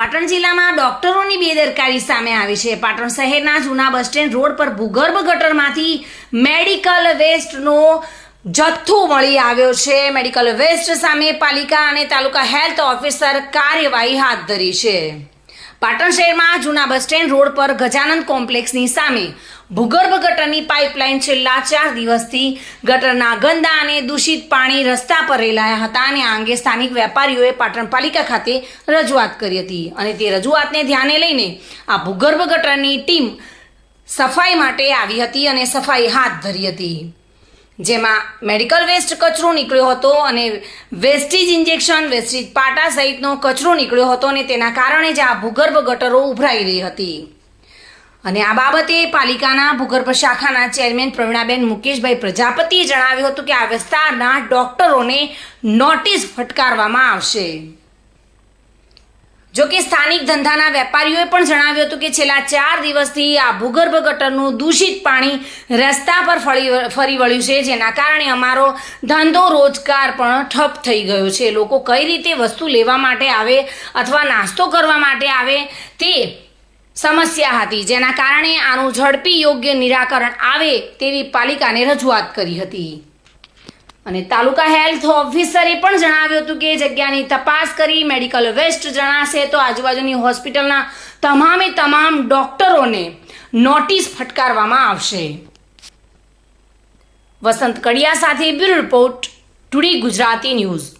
પાટણ જિલ્લામાં ડોક્ટરોની બેદરકારી સામે આવી છે. પાટણ શહેરના જૂના બસ સ્ટેન્ડ રોડ પર ભૂગર્ભ ગટરમાંથી મેડિકલ વેસ્ટનો જથ્થો મળી આવ્યો છે. મેડિકલ વેસ્ટ સામે પાલિકા અને તાલુકા હેલ્થ ઓફિસર કાર્યવાહી હાથ ધરી છે. પાટણ શહેરમાં જૂના બસ સ્ટેન્ડ રોડ પર ગજાનંદ કોમ્પ્લેક્સની સામે ભૂગર્ભ ગટરની પાઇપલાઇન છેલ્લા ચાર દિવસથી ગટરના ગંદા અને દૂષિત પાણી રસ્તા પર રેલાયા હતા અને આ અંગે સ્થાનિક વેપારીઓએ પાટણ પાલિકા ખાતે રજૂઆત કરી હતી. અને તે રજૂઆતને ધ્યાને લઈને આ ભૂગર્ભ ગટરની ટીમ સફાઈ માટે આવી હતી અને સફાઈ હાથ ધરી હતી. જેમાં મેડિકલ વેસ્ટ કચરો નીકળ્યો હતો અને વેસ્ટેજ ઇન્જેક્શન વેસ્ટેજ પાટા સહિતનો કચરો નીકળ્યો હતો અને તેના કારણે જ આ ભૂગર્ભ ગટરો ઉભરાઈ રહી હતી. અને આ બાબતે પાલિકાના ભૂગર્ભ શાખાના ચેરમેન પ્રવીણાબેન મુકેશભાઈ પ્રજાપતિએ જણાવ્યું હતું કે આ વિસ્તારના ડોક્ટરોને નોટિસ ફટકારવામાં આવશે. જો કે સ્થાનિક ધંધાના વેપારીઓએ પણ જણાવ્યું હતું કે છેલ્લા ચાર દિવસથી આ ભૂગર્ભ ગટરનું દૂષિત પાણી રસ્તા પર ફળી ફરી વળ્યું છે, જેના કારણે અમારો ધંધો રોજગાર પણ ઠપ થઈ ગયો છે. લોકો કઈ રીતે વસ્તુ લેવા માટે આવે અથવા નાસ્તો કરવા માટે આવે તે સમસ્યા હતી, જેના કારણે આનું ઝડપી યોગ્ય નિરાકરણ આવે તેવી પાલિકાને રજૂઆત કરી હતી. અને તાલુકા હેલ્થ ઓફિસરે પણ જણાવ્યું હતું કે જગ્યાની તપાસ કરી મેડિકલ વેસ્ટ જણાશે તો આજુબાજુની હોસ્પિટલના તમામે તમામ ડોક્ટરોને નોટિસ ફટકારવામાં આવશે. વસંત કડિયા સાથે bureau report, today Gujarati news.